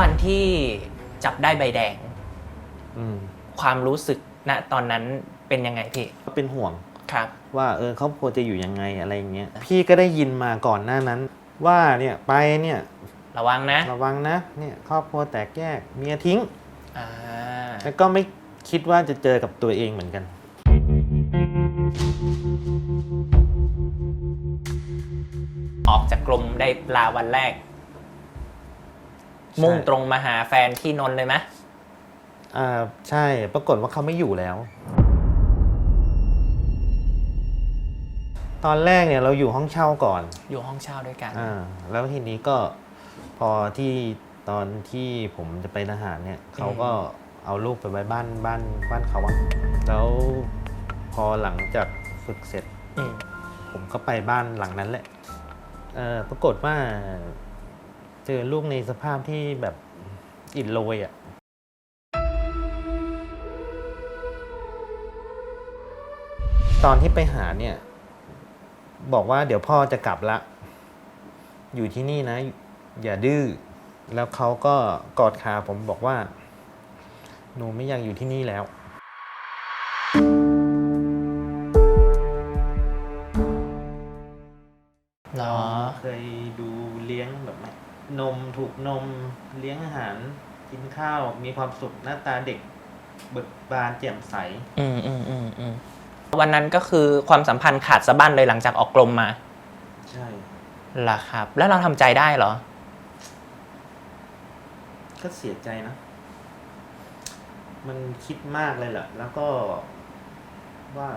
วันที่จับได้ใบแดง อืมความรู้สึกณตอนนั้นเป็นยังไงพี่ ก็เป็นห่วง ครับ ว่าเออครอบครัวจะอยู่ยังไงอะไรอย่างเงี้ยพี่ก็ได้ยินมาก่อนหน้านั้น ว่าเนี่ยไปเนี่ยระวังนะระวังนะเนี่ยครอบครัวแตกแยกเมียทิ้ง อ่าแล้วก็ไม่คิดว่าจะเจอกับตัวเองเหมือนกัน ออกจากกรมได้ลาวันแรกใช่ มุ่งตรงมาหาแฟนที่นนท์เลยไหมอ่าใช่ปรากฏว่าเขาไม่อยู่แล้ว ตอนแรกเนี่ยเราอยู่ห้องเช่าก่อนอยู่ห้องเช่าด้วยกันอ่าแล้วทีนี้ก็พอที่ตอนที่ผมจะไปทหารเนี่ยเขาก็เอาลูกไปไว้บ้านบ้านบ้านเขาอะแล้วพอหลังจากฝึกเสร็จอืมผมก็ไปบ้านหลังนั้นแหละเออปรากฏว่า เจอลูกในสภาพที่แบบอิดโรยอะ่ะตอนที่ไปหาเนี่ย บอกว่าเดี๋ยวพ่อจะกลับละ อยู่ที่นี่นะ อย่าดื้อแล้วเขาก็กอดขาผมบอกว่า หนูไม่อยากอยู่ที่นี่แล้ว นมถูกนมเลี้ยงอาหารกินข้าวมีความสุขหน้าตาเด็กเบิกบานแจ่มใส อืมอืมอืมอืมวันนั้นก็คือความสัมพันธ์ขาดสะบั้นเลยหลังจากออกกรมมาใช่ล่ะครับ แล้วเราทำใจได้เหรอ ก็เสียใจนะ มันคิดมากเลยแหละแล้วก็ว่า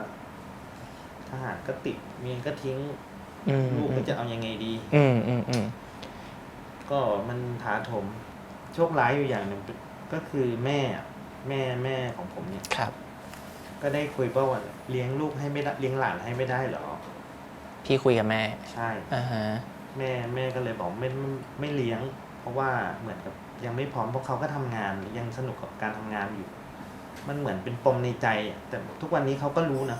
ทหารก็ติดเมียก็ทิ้งอืมลูกก็จะเอายังไงดี อืมอืมอืม ก็มันถาโถมโชคร้ายอยู่อย่างหนึ่งก็คือแม่อะแม่แม่ของผมเนี่ย ครับ ก็ได้คุยว่าวันเลี้ยงลูกให้ไม่ได้เลี้ยงหลานให้ไม่ได้เหรอ พี่คุยกับแม่ ใช่อ่าฮะ แม่แม่ก็เลยบอกไม่ไม่ไม่เลี้ยง เพราะว่าเหมือนกับยังไม่พร้อมเพราะเขาก็ทำงานยังสนุกกับการทำงานอยู่ มันเหมือนเป็นปมในใจอะแต่ทุกวันนี้เขาก็รู้นะ